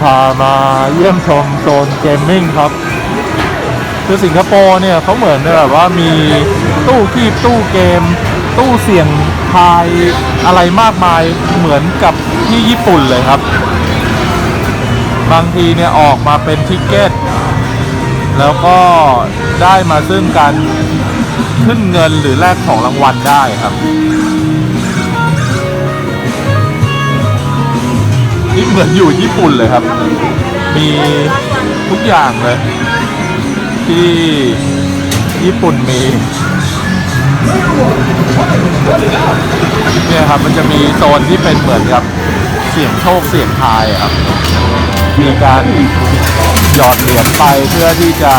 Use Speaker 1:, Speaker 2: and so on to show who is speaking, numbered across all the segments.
Speaker 1: พามาเยี่ยมชมโซนเกมมิ่งครับ คือสิงคโปร์เนี่ยเขาเหมือนแบบว่ามีตู้คีบตู้เกม ตู้เสี่ยงทายอะไรมากมายเหมือนกับที่ญี่ปุ่นเลยครับ บางทีเนี่ยออกมาเป็นทิกเก็ต แล้วก็ได้มาซึ่งการขึ้นเงินหรือแลกของรางวัลได้ครับ เหมือนอยู่ญี่ปุ่นเลยครับ มีทุกอย่างเลย ที่ญี่ปุ่นมีเนี่ยครับมันจะมีโซนที่เป็นเหมือนกับ เสี่ยงโชคเสี่ยงทายครับ มีการหยอดเหรียญไปเพื่อที่จะ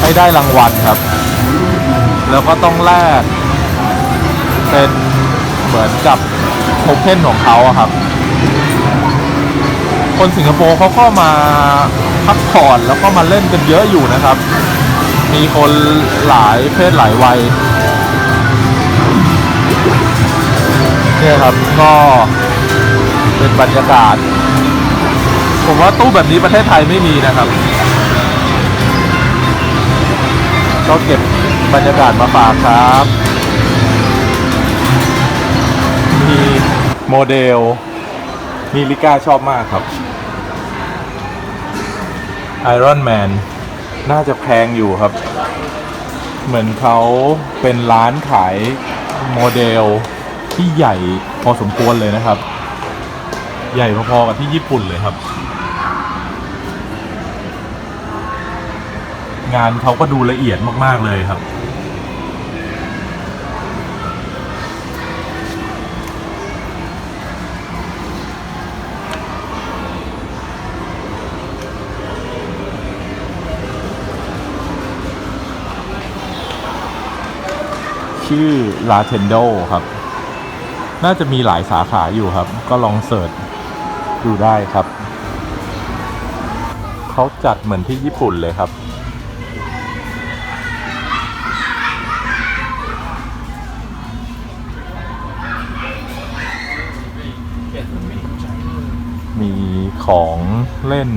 Speaker 1: ให้ได้รางวัลครับ แล้วก็ต้องแลกเป็นเหมือนกับโทเค็นของเขาครับ คนสิงคโปร์เขาก็มาพักผ่อนแล้วก็มาเล่นกันเยอะอยู่นะครับ มีคนหลายเพศหลายวัยเนี่ยครับก็เป็นบรรยากาศ ผมว่าตู้แบบนี้ประเทศไทยไม่มีนะครับ ก็เก็บบรรยากาศมาฝากครับ มีโมเดล มีลิก้าชอบมากครับ Iron Man น่าจะแพงอยู่ครับ เหมือนเขาเป็นร้านขายโมเดลที่ใหญ่พอสมควรเลยนะครับ ใหญ่พอๆกับที่ญี่ปุ่นเลยครับ งานเขาก็ดูละเอียดมากๆเลยครับ ชื่อ Latendo ครับ น่าจะมีหลายสาขาอยู่ครับ ก็ลองเสิร์ชดูได้ครับ เขาจัดเหมือนที่ญี่ปุ่นเลยครับ มีของเล่น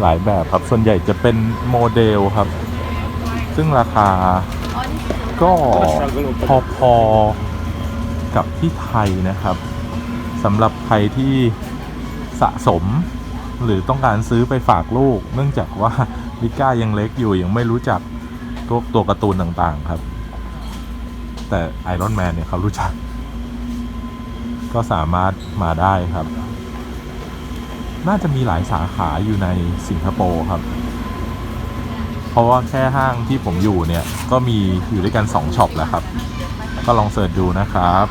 Speaker 1: หลายแบบครับ ส่วนใหญ่จะเป็นโมเดลครับ ซึ่งราคาก็พอๆกับที่ไทยนะครับสำหรับใครที่สะสม หรือต้องการซื้อไปฝากลูก เนื่องจากว่าลิก้ายังเล็กอยู่ยังไม่รู้จักตัวตัวการ์ตูนต่างๆครับ แต่ไอรอนแมนเนี่ยเขารู้จัก ก็สามารถมาได้ครับ น่าจะมีหลายสาขาอยู่ในสิงคโปร์ครับ เพราะว่าแค่ห้างที่ผมอยู่เนี่ย ก็มีอยู่ด้วยกัน 2ช็อปแล้วครับ ก็ลองเสิร์ชดูนะครับ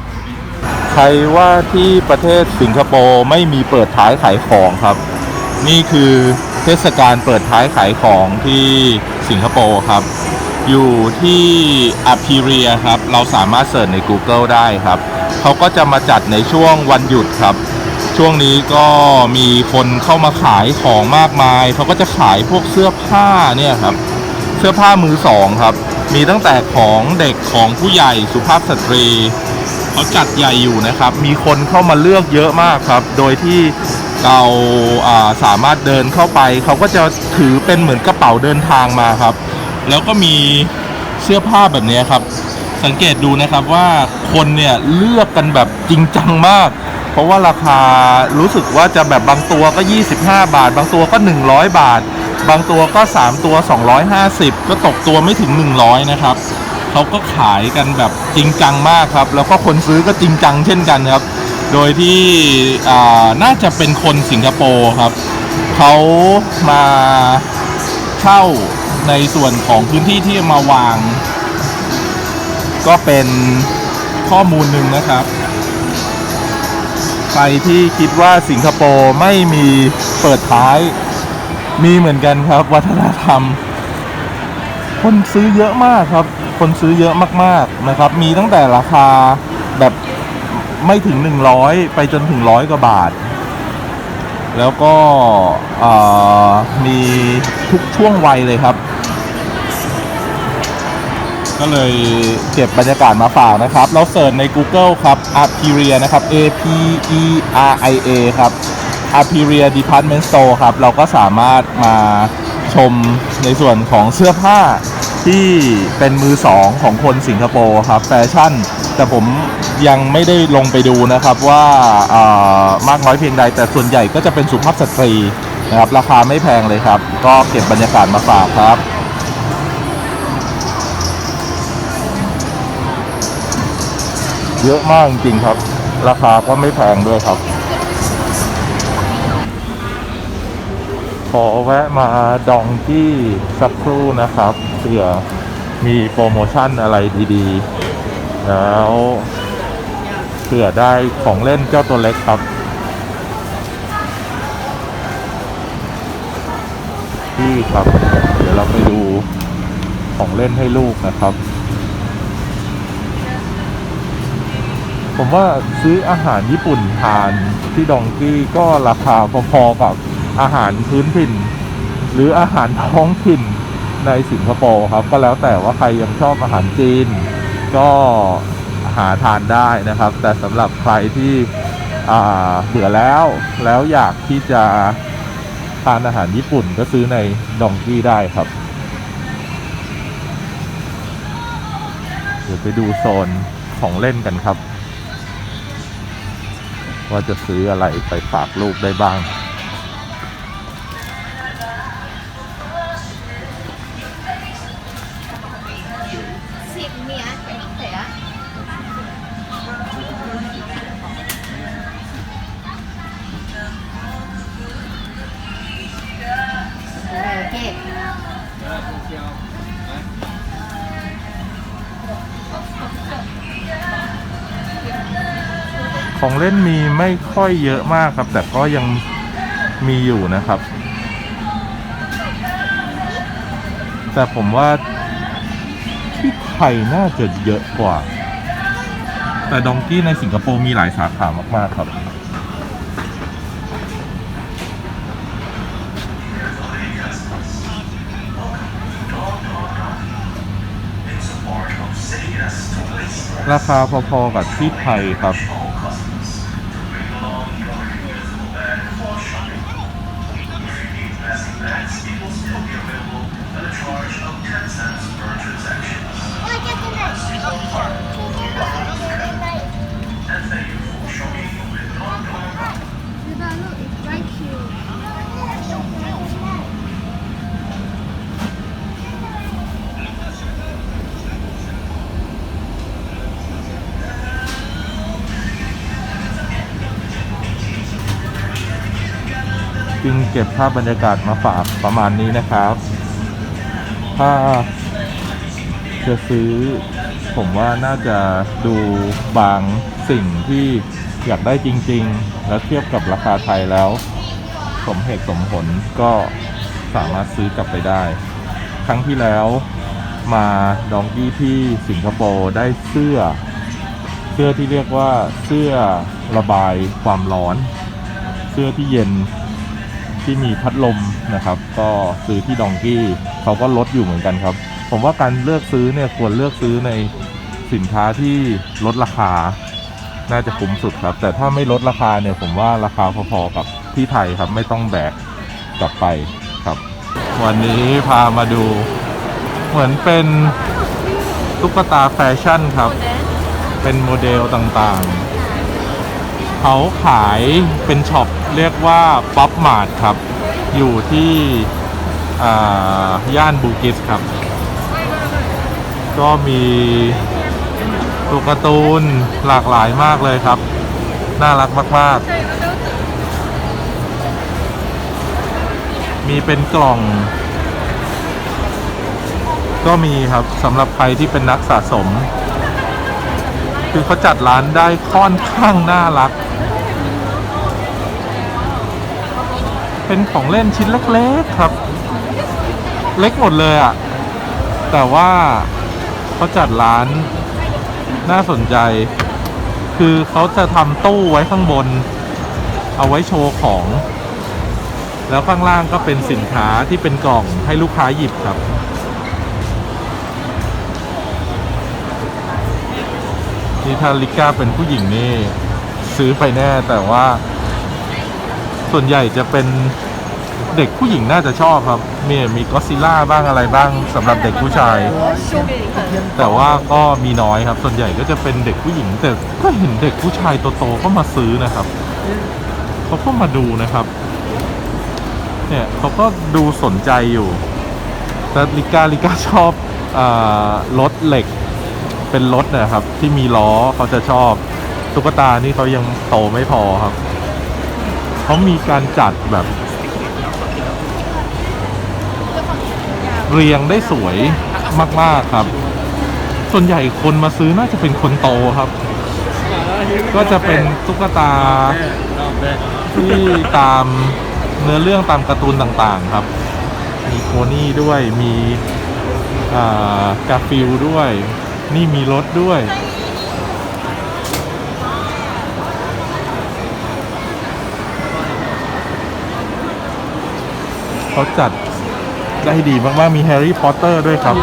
Speaker 1: ใครว่าที่ประเทศสิงคโปร์ไม่มีเปิดท้ายขายของครับ นี่คือเทศกาลเปิดท้ายขายของที่สิงคโปร์ครับ อยู่ที่อาพีเรียครับ เราสามารถเสิร์ชใน Google ได้ครับ เขาก็จะมาจัดในช่วงวันหยุดครับช่วงนี้ก็มีคนเข้ามาขายของมากมาย เขาก็จะขายพวกเสื้อผ้าเนี่ยครับ สื้อผ้ามือสองครับ มีตั้งแต่ของเด็กของผู้ใหญ่สุภาพสตรีเขาจัดใหญ่อยู่นะครับ มีคนเข้ามาเลือกเยอะมากครับ โดยที่เราาสามารถเดินเข้าไป เขาก็จะถือเป็นเหมือนกระเป๋าเดินทางมาครับ แล้วก็มีเสื้อผ้าแบบนี้ครับ สังเกตดูนะครับว่าคนเนี่ยเลือกกันแบบจริงจังมาก เพราะว่าราคารู้สึกว่าจะแบบบางตัวก็ 25 บาท บางตัวก็ 100 บาท บางตัวก็ 3 ตัว 250 ก็ตกตัวไม่ถึง 100 นะครับเขาก็ขายกันแบบจริงจังมากครับ แล้วก็คนซื้อก็จริงจังเช่นกันครับ โดยที่น่าจะเป็นคนสิงคโปร์ครับเขามาเช่าในส่วนของพื้นที่ที่มาวาง ก็เป็นข้อมูลหนึ่งนะครับ ใครที่คิดว่าสิงคโปร์ไม่มีเปิดท้าย มีเหมือนกันครับ วัฒนธรรม คนซื้อเยอะมากครับ คนซื้อเยอะมากๆนะครับ มีตั้งแต่ราคาแบบไม่ถึง 100 ไปจนถึงร้อยกว่าบาท แล้วก็มีทุกช่วงวัยเลยครับ ก็เลยเก็บบรรยากาศมาฝากนะครับ เราเสิร์ชใน Google ครับ Aperia นะครับ A P E R I A ครับ Aperia Department Store ครับ เราก็สามารถมาชมในส่วนของเสื้อผ้าที่เป็นมือสองของคนสิงคโปร์ครับแฟชั่น แต่ผมยังไม่ได้ลงไปดูนะครับว่าอ่ามากน้อยเพียงใด แต่ส่วนใหญ่ก็จะเป็นสุภาพสตรีนะครับ ราคาไม่แพงเลยครับ ก็เก็บบรรยากาศมาฝากครับ เยอะมากจริงครับ ราคาก็ไม่แพงด้วยครับ ขอแวะมาดองที่สักครู่นะครับเผื่อมีโปรโมชั่นอะไรดีๆ แล้วเผื่อได้ของเล่นเจ้าตัวเล็กครับ ที่ครับ เดี๋ยวเราไปดูของเล่นให้ลูกนะครับ ผมว่าซื้ออาหารญี่ปุ่นทานที่ดองกี้ก็ราคาพอๆกับอาหารพื้นถิ่น หรืออาหารท้องถิ่นในสิงคโปร์ครับ ก็แล้วแต่ว่าใครยังชอบอาหารจีน ก็หาทานได้นะครับ แต่สำหรับใครที่อ่าเบื่อแล้วแล้วอยากที่จะทานอาหารญี่ปุ่นก็ซื้อในดองกี้ได้ครับ เดี๋ยวไปดูโซนของเล่นกันครับ ว่าจะซื้ออะไรไปฝากลูกได้บ้าง ของเล่นมีไม่ค่อยเยอะมากครับ แต่ก็ยังมีอยู่นะครับ แต่ผมว่าที่ไทยน่าจะเยอะกว่า แต่ดองกี้ในสิงคโปร์มีหลายสาขามาก ๆ ครับราคาพอๆกับที่ไทยครับ เก็บภาพบรรยากาศมาฝากประมาณนี้นะครับ ถ้าจะซื้อ ผมว่าน่าจะดูบางสิ่งที่อยากได้จริง ๆ แล้วเทียบกับราคาไทยแล้ว สมเหตุสมผลก็สามารถซื้อกลับไปได้ ครั้งที่แล้วมาดองกี้ที่สิงคโปร์ได้เสื้อ เสื้อที่เรียกว่าเสื้อระบายความร้อน เสื้อที่เย็น ที่มีพัดลมนะครับ ก็ซื้อที่ดองกี้เขาก็ลดอยู่เหมือนกันครับ ผมว่าการเลือกซื้อเนี่ยควรเลือกซื้อในสินค้าที่ลดราคา น่าจะคุ้มสุดครับ แต่ถ้าไม่ลดราคาเนี่ยผมว่าราคาพอๆกับที่ไทยครับ ไม่ต้องแบกกลับไปครับ วันนี้พามาดู เหมือนเป็นตุ๊กตาแฟชั่นครับ เป็นโมเดลต่างๆ เขาขายเป็นช็อปเรียกว่าป๊อปมาร์ทครับ อยู่ที่ย่านบูกิสครับ ก็มีตัวการ์ตูนหลากหลายมากเลยครับ น่ารักมาก ๆ มีเป็นกล่อง ก็มีครับสำหรับใครที่เป็นนักสะสม คือเขาจัดร้านได้ค่อนข้างน่ารัก เป็นของเล่นชิ้นเล็กๆครับ เล็กหมดเลยอะ่ะ แต่ว่าเขาจัดร้านน่าสนใจ คือเขาจะทำตู้ไว้ข้างบน เอาไว้โชว์ของ แล้วข้างล่างก็เป็นสินค้าที่เป็นกล่องให้ลูกค้าหยิบครับนี่ถ้าลิก้าเป็นผู้หญิงนี่ ซื้อไปแน่แต่ว่า ส่วนใหญ่จะเป็นเด็กผู้หญิงน่าจะชอบครับ มีมีก็ซิล่าบ้างอะไรบ้างสำหรับเด็กผู้ชาย แต่ว่าก็มีน้อยครับ ส่วนใหญ่ก็จะเป็นเด็กผู้หญิงแต่ก็เห็นเด็กผู้ชายโตๆก็มาซื้อนะครับเขาก็มาดูนะครับ เนี่ยเขาก็ดูสนใจอยู่แต่ลิก้าลิก้าชอบรถเหล็กเป็นรถนะครับ ที่มีล้อเขาจะชอบตุ๊กตานี่เขายังโตไม่พอครับ เขามีการจัดแบบ เรียงได้สวยมาก ๆ ครับ ส่วนใหญ่คนมาซื้อน่าจะเป็นคนโตครับ ก็จะเป็นตุ๊กตาที่ตามเนื้อเรื่องตามการ์ตูนต่างๆครับ มีโพนี่ด้วย มีอ่ากาฟิลด้วย นี่มีรถด้วย เขาจัดได้ดีมากๆมีแฮร์รี่พอตเตอร์ด้วยครับ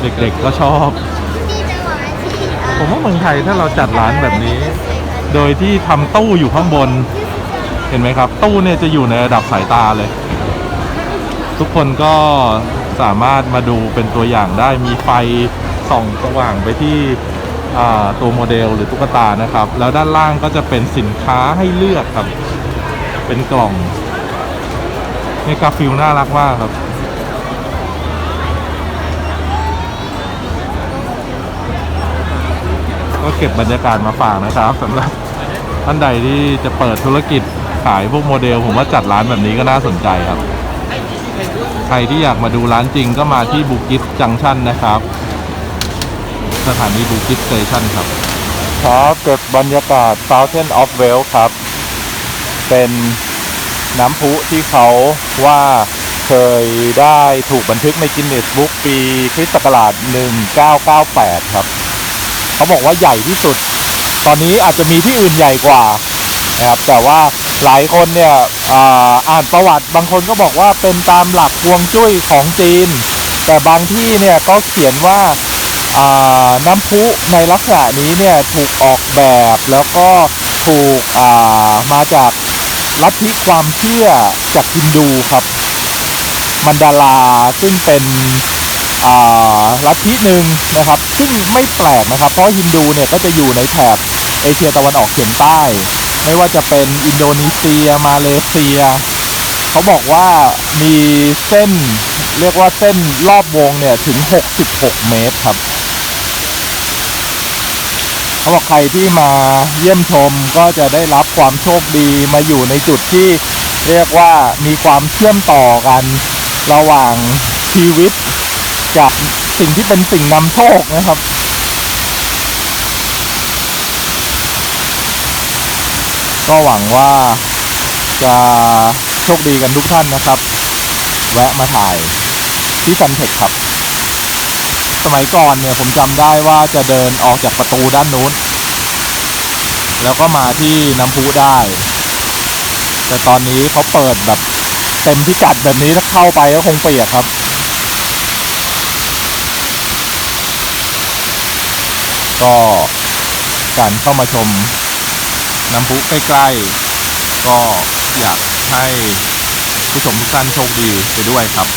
Speaker 1: เด็กๆก็ชอบ ผมว่าเมืองไทยถ้าเราจัดร้านแบบนี้ โดยที่ทำตู้อยู่ข้างบน เห็นไหมครับ ตู้เนี่ยจะอยู่ในระดับสายตาเลย ทุกคนก็สามารถมาดูเป็นตัวอย่างได้มีไฟส่องสว่างไปที่อ่า ตัวโมเดลหรือตุ๊กตานะครับ แล้วด้านล่างก็จะเป็นสินค้าให้เลือกครับ เป็นกล่องนี่กาฟิลน่ารักมากครับก็เก็บบรรยากาศมาฝากนะครับสำหรับท่านใดที่จะเปิดธุรกิจขายพวกโมเดล ผมว่าจัดร้านแบบนี้ก็น่าสนใจครับ ใครที่อยากมาดูร้านจริงก็มาที่บุกิสจังชันนะครับ สถานีบุกิสสเตชันครับครับเก็บบรรยากาศ Fountain of w e l l ครับ เป็นน้ำพุที่เขาว่าเคยได้ถูกบันทึกในกินเนสบุ๊กปีคริสต์ศักราช 1998 ครับ เขาบอกว่าใหญ่ที่สุด ตอนนี้อาจจะมีที่อื่นใหญ่กว่านะครับแต่ว่าหลายคนเนี่ยอ่าอ่านประวัติบางคนก็บอกว่าเป็นตามหลักฮวงจุ้ยของจีน แต่บางที่เนี่ยก็เขียนว่า อ่าน้ำพุในลักษณะนี้เนี่ยถูกออกแบบแล้วก็ถูกอ่ามาจากลัทธิความเชื่อจากฮินดูครับ มันดาราซึ่งเป็นอ่าลัทธิหนึ่งนะครับ ซึ่งไม่แปลกนะครับ เพราะฮินดูเนี่ยก็จะอยู่ในแถบเอเชียตะวันออกเฉียงใต้ ไม่ว่าจะเป็นอินโดนีเซีย มาเลเซีย เขาบอกว่ามีเส้น เรียกว่าเส้นรอบวงเนี่ยถึง 66 เมตรครับ เขาบอกใครที่มาเยี่ยมชมก็จะได้รับความโชคดีมาอยู่ในจุดที่เรียกว่ามีความเชื่อมต่อกัน ระหว่างชีวิตกับสิ่งที่เป็นสิ่งนำโชคนะครับก็หวังว่าจะโชคดีกันทุกท่านนะครับ แวะมาถ่ายที่ซันเทคครับ มัยก่อนเนี่ยผมจำได้ว่าจะเดินออกจากประตูด้านนู้น แล้วก็มาที่น้ำพุได้ แต่ตอนนี้เขาเปิดแบบเต็มพิกัดแบบนี้ถ้าเข้าไปก็คงเปียกครับ ก็การเข้ามาชมน้ำพุใกล้ๆ ก็อยากให้ผู้ชมทุกท่านโชคดีไปด้วยครับ